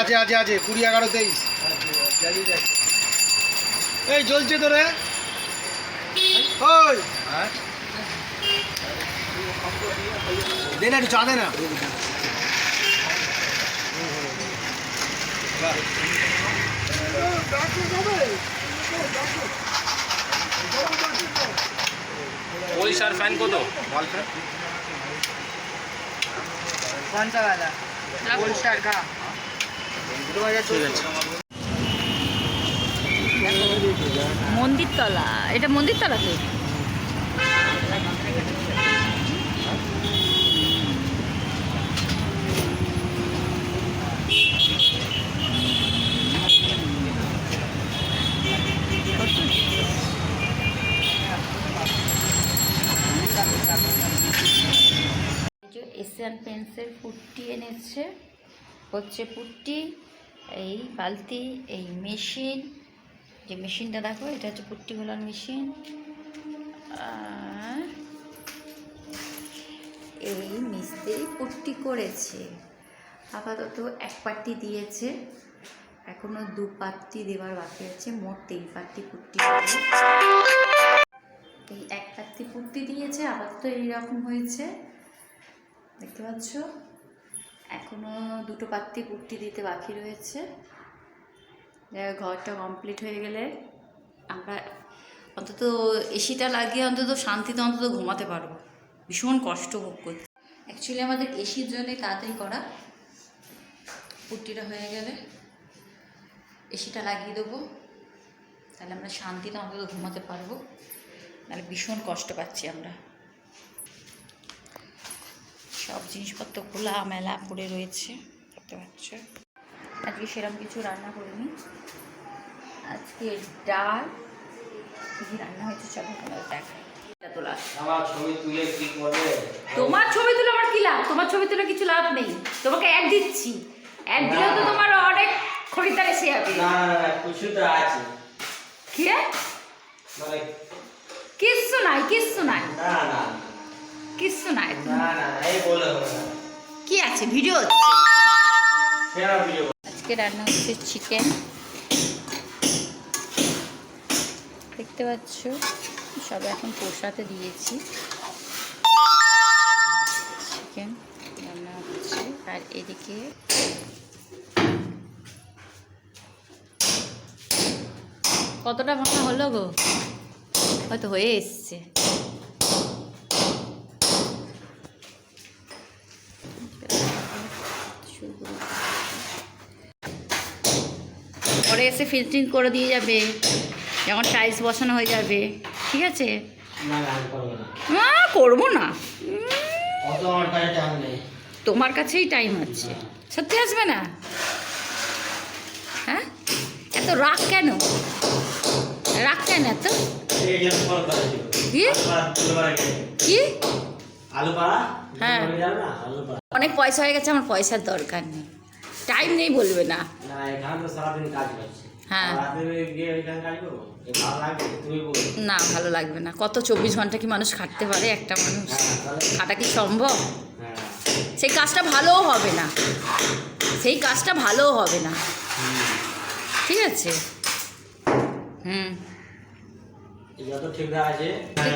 আছে আছে আছে কুড়ি এগারো তেইশ। এই জ্বলছে তোরে? ওই। দে না একটু চা দে না। ওই ফ্যান কত? ফ্যান কোন সা মন্দিরতলা। এটা মন্দিরতলা তো? এশিয়ান পেন্সিল পুট্টি এনেছে। হচ্ছে পুট্টি, এই বালতি, এই মেশিন। যে মেশিনটা দেখো, এটা হচ্ছে পুট্টি গোলার মেশিন। আর এই মিস্ত্রি পুট্টি করেছে। আপাতত এক পাট্টি দিয়েছে। এখনও দু পাট্টি দেওয়ার বাকি আছে, মোট তিন পাট্টি পুট্টি এই এক পাট্টি পুট্টি দিয়েছে, আপাতত এইরকম হয়েছে। দেখতে পাচ্ছ? এখনও দুটো পাত্তি পুট্টি দিতে বাকি রয়েছে। ঘরটা কমপ্লিট হয়ে গেলে আমরা অন্তত এসিটা লাগিয়ে অন্তত শান্তিতে অন্তত ঘুমাতে পারব। ভীষণ কষ্ট ভোগ করছি অ্যাকচুয়ালি আমাদের এসির জন্য তাড়াতাড়ি করা। পুট্টিটা হয়ে গেলে এসিটা লাগিয়ে দেবো। তাহলে আমরা শান্তিতে অন্তত ঘুমাতে পারব। তাহলে ভীষণ কষ্ট পাচ্ছি আমরা। সব জিনিসপত্র খোলা মেলা পড়ে রয়েছে দেখতে পাচ্ছ। আজকে সেরকম কিছু রান্না করিনি। আজকে ডাল কী রান্না হয়েছে চলো তোমাদের দেখাই। এটা তোলা আমার ছবি তুলে কি করবে? তোমার ছবি তুলে আমার কি লাভ? তোমার ছবি তুলে কিছু লাভ নেই। তোমাকে অ্যাড দিচ্ছি। অ্যাড দিলেও তো তোমার অনেক খরিদ্দার এসে যাবে। কিছু তো আছে। কি? মানে কিচ্ছু নাই কিচ্ছু নাই। না না কিচ্ছু নাই না না না, এই বলে হবে কি আছে? ভিডিও আজকে রান্না হচ্ছে চিকেন দেখতে পাচ্ছ? সব এখন পোষাতে দিয়েছি। চিকেন রান্না হচ্ছে। আর এদিকে কতটা ভাঙা হলো গো? হয়তো হয়ে এসছে। পরে এসে ফিল্টিং করে দিয়ে যাবে। যখন টাইলস বসানো হয়ে যাবে। ঠিক আছে? করব না। তোমার কাছেই টাইম আছে। সত্যি আসবে না? হ্যাঁ? এত রাগ কেন? রাগ কেন এত? কি? হ্যাঁ। অনেক পয়সা হয়ে গেছে আমার পয়সার দরকার নেই। টাইম নেই বলবে না। এখানে তো সারাদিন কাজ করছে। হ্যাঁ। বলো। না ভালো লাগবে না। কত চব্বিশ ঘণ্টা কি মানুষ খাটতে পারে একটা মানুষ? হ্যাঁ খাটা কি সম্ভব? হ্যাঁ। সেই কাজটা ভালোও হবে না। সেই কাজটা ভালোও হবে না। ঠিক আছে? হুম।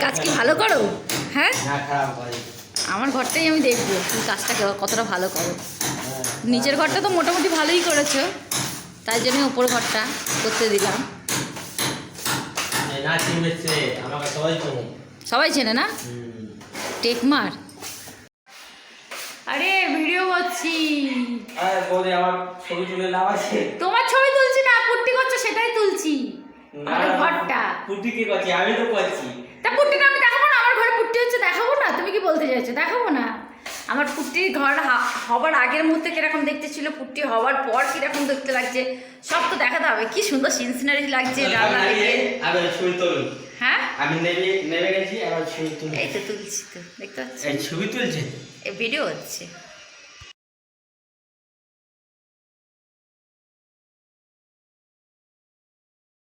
কাজ কি ভালো করো? হ্যাঁ? আমার ঘরটাই আমি দেখব তুমি কাজটা কতটা ভালো করো। নিজের ঘরটা তো মোটামুটি ভালোই করেছ। তাই জন্য উপর ঘরটা করতে দিলাম। সবাই চেনে। না। টেকমার আরে ভিডিও করছি। আমার তোমার ছবি তুলছি না পুট্টি করছ সেটাই তুলছি। আমাদের ঘরটা। পুটি কি করছি? আমি তো করছি। তা পুট্টিটা আমি দেখাবো না আমার ঘরে পুট্টি হচ্ছে দেখাবো না? তুমি কি বলতে চাইছো? দেখাবো না? আমার পুট্টির ঘর হবার আগের মুহূর্তে কীরকম দেখতে ছিল পুট্টি হওয়ার পর কীরকম দেখতে লাগছে সব তো দেখাতে হবে। কি সুন্দর সিনসিনারি লাগছে রান্না হ্যাঁ? আমি নেমে নেমে গেছি আবার ছবি এই তো তুলছি তো দেখতে পাচ্ছি? এই ছবি তুলছে? এই ভিডিও হচ্ছে।